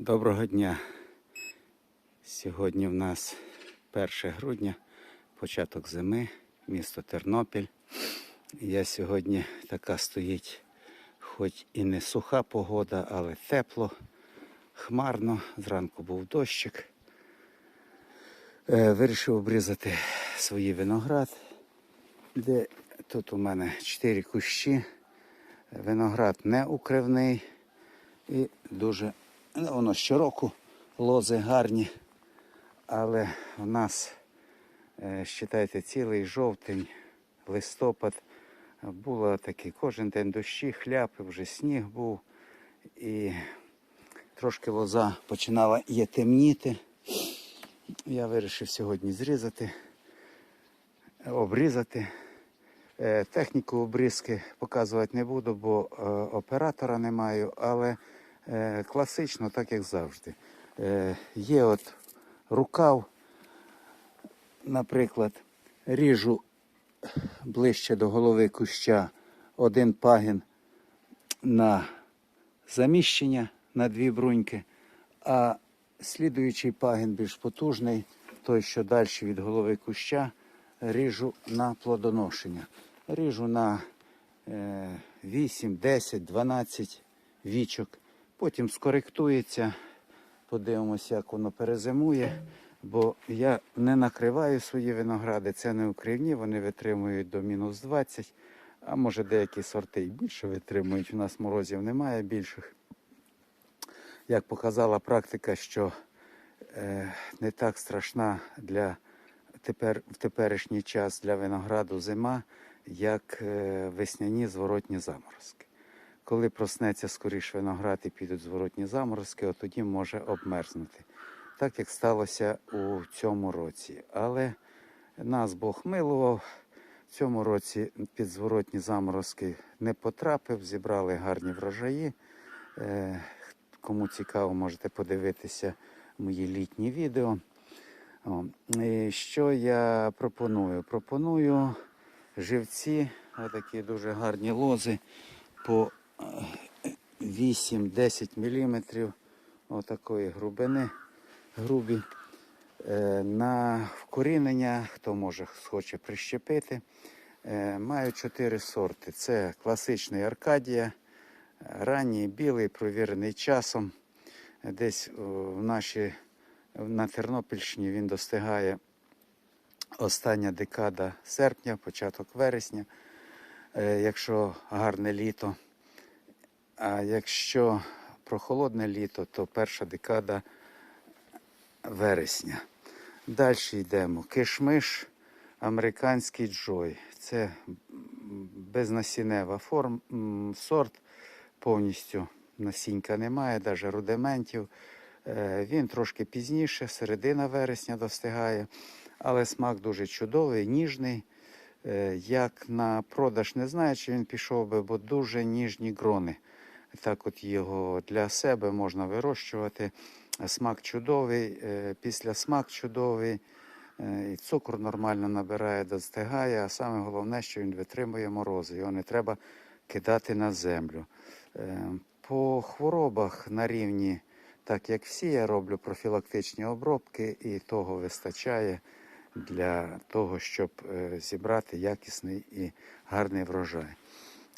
Доброго дня. Сьогодні в нас 1 грудня, початок зими, місто Тернопіль. Я сьогодні така стоїть, хоч і не суха погода, але тепло, хмарно. Зранку був дощик. Е, Вирішив обрізати свій виноград, де тут у мене 4 кущі. Виноград не укривний і дуже ну, воно щороку лози гарні. Але в нас, е, считайте, цілий жовтень, листопад було таке кожен день дощі, хляпи, вже сніг був. І трошки лоза починала є темніти. Я вирішив сьогодні зрізати, обрізати. Е, Техніку обрізки показувати не буду, бо е, оператора не маю, але класично, так як завжди. Е, Є от рукав, наприклад, ріжу ближче до голови куща один пагін на заміщення на дві бруньки, а слідуючий пагін більш потужний, той, що далі від голови куща, ріжу на плодоношення. Ріжу на е, 8, 10, 12 вічок. Потім скоректується, подивимося, як воно перезимує. Бо я не накриваю свої виногради, це не укривні, вони витримують до мінус 20, а може деякі сорти і більше витримують. У нас морозів немає більших. Як показала практика, що е, не так страшна для тепер, в теперішній час для винограду зима, як е, весняні зворотні заморозки. Коли проснеться скоріш виноград і підуть зворотні заморозки, от тоді може обмерзнути. Так як сталося у цьому році. Але нас Бог милував. В цьому році під зворотні заморозки не потрапив, зібрали гарні врожаї. Е, Кому цікаво, можете подивитися мої літні відео. Що я пропоную? Пропоную живці, отакі дуже гарні лози по 8-10 мм отакої грубини, грубі. Е, На вкорінення, хто може хоче прищепити, е, маю чотири сорти. Це класичний Аркадія, ранній білий, провірений часом. Десь в нашій, на Тернопільщині він достигає остання декада серпня, початок вересня, е, якщо гарне літо. А якщо прохолодне літо, то перша декада вересня. Далі йдемо. Кишмиш, американський джой. Це безнасінева форм, сорт, повністю насінька немає, навіть рудиментів. Е, Він трошки пізніше, середина вересня достигає, але смак дуже чудовий, ніжний. Е, Як на продаж не знаю, чи він пішов би, бо дуже ніжні грони. Так от його для себе можна вирощувати. Смак чудовий, е, після смак чудовий, е, і цукор нормально набирає, достигає, а саме головне, що він витримує морози. Його не треба кидати на землю. Е, По хворобах на рівні, так як всі, я роблю профілактичні обробки, і того вистачає для того, щоб зібрати якісний і гарний врожай.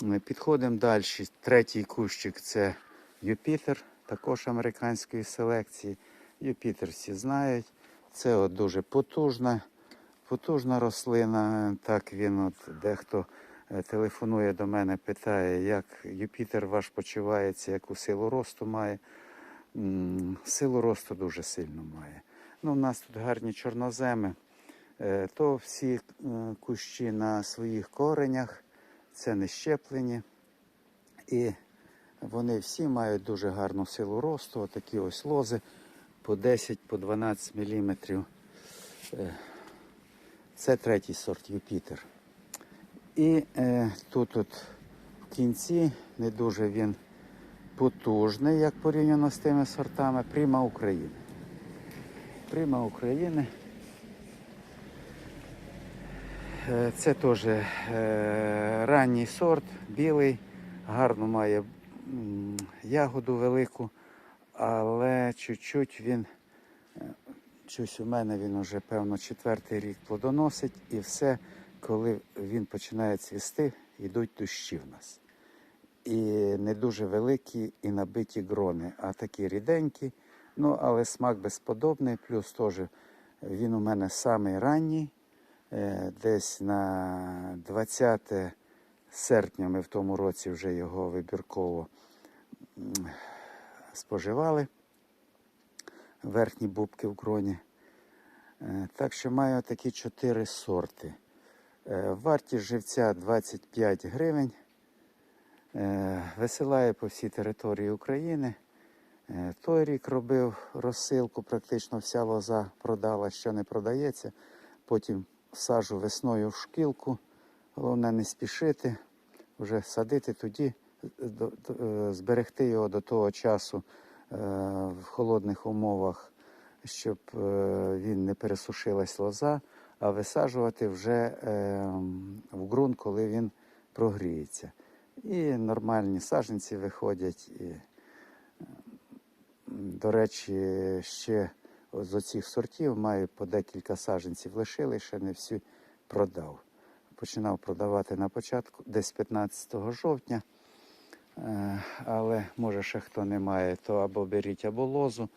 Підходимо далі. Третій кущик це Юпітер, також американської селекції. Юпітер всі знають. Це от дуже потужна, потужна рослина. Так він от дехто е, телефонує до мене, питає, як Юпітер ваш почувається, яку силу росту має. Силу росту дуже сильно має. Ну, у нас тут гарні чорноземи. Е, То всі е, кущі на своїх коренях, це не щеплені. І вони всі мають дуже гарну силу росту. Отакі ось лози по 10-12 по мм. Це третій сорт Юпітер. І е, тут от в кінці не дуже він потужний, як порівняно з тими сортами. Прима України. Прима України. Е, Це теж е, ранній сорт, білий, гарно має ягоду велику, але чуть-чуть він, е, щось у мене він уже, певно, четвертий рік плодоносить, і все, коли він починає цвісти, йдуть дощі в нас. І не дуже великі і набиті грони, а такі ріденькі. Ну, але смак безподобний, плюс теж він у мене самий ранній. Е, Десь на 20 серпня ми в тому році вже його вибірково споживали. Верхні бубки в кроні. Е, Так що маю такі чотири сорти. Е, Вартість живця 25 гривень. Висилаю по всій території України. Той рік робив розсилку, практично вся лоза продала, що не продається. Потім саджу весною в шкілку. Головне не спішити, вже садити тоді, е, зберегти його до того часу е, в холодних умовах, щоб е, він не пересушилась лоза, а висаджувати вже в ґрунт, коли він прогріється. І нормальні саджанці виходять. До речі, ще з оцих сортів маю по декілька саджанців лишили, ще не всі продав. Починав продавати на початку, десь 15 жовтня. Е, Але може ще хто не має, то або беріть або лозу,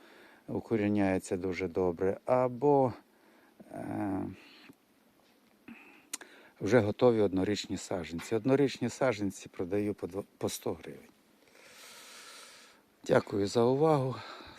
укоріняється дуже добре, або е, вже готові однорічні саджанці. Однорічні саджанці продаю по 100 гривень. Дякую за увагу.